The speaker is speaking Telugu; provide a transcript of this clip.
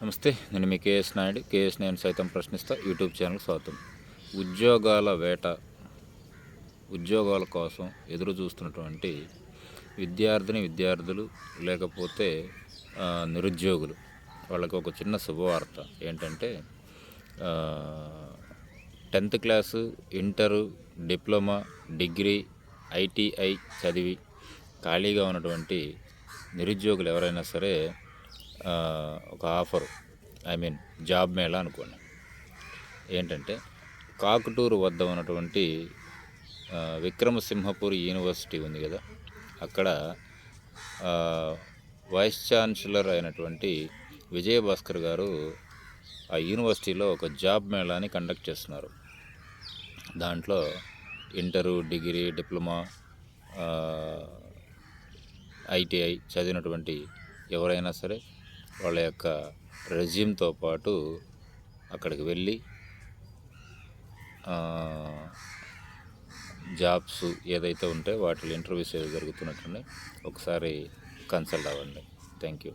నమస్తే నేను మీ కేఎస్ నాయుడు. కేఎస్ నేను సైతం ప్రశ్నిస్తా. యూట్యూబ్ ఛానల్ స్వాగతం. ఉద్యోగాల వేట ఉద్యోగాల కోసం ఎదురు చూస్తున్నటువంటి విద్యార్థిని విద్యార్థులు లేకపోతే నిరుద్యోగులు. వాళ్ళకి ఒక చిన్న శుభవార్త ఏంటంటే tenth class inter diploma degree ITI చదివి ఖాళీగా ఉన్నటువంటి నిరుద్యోగులు ఎవరైనా సరే ఒక ఆఫర్ ఐ మీన్ జాబ్ మేళా అనుకోండి. ఏంటంటే కాకుటూరు వద్ద ఉన్నటువంటి విక్రమసింహపూర్ యూనివర్సిటీ ఉంది కదా అక్కడ వైస్ ఛాన్సలర్ అయినటువంటి విజయభాస్కర్ గారు ఆ యూనివర్సిటీలో ఒక జాబ్ మేళాని కండక్ట్ చేస్తున్నారు. దాంట్లో ఇంటరు డిగ్రీ డిప్లొమా ఐటీఐ చదివినటువంటి ఎవరైనా సరే వాళ్ళ యొక్క రెజ్యూమ్తో పాటు అక్కడికి వెళ్ళి జాబ్స్ ఏదైతే ఉంటే వాటిలో ఇంటర్వ్యూస్ ఏదో జరుగుతున్నట్టున్నాయి ఒకసారి కన్సల్ట్ అవ్వండి. Thank you.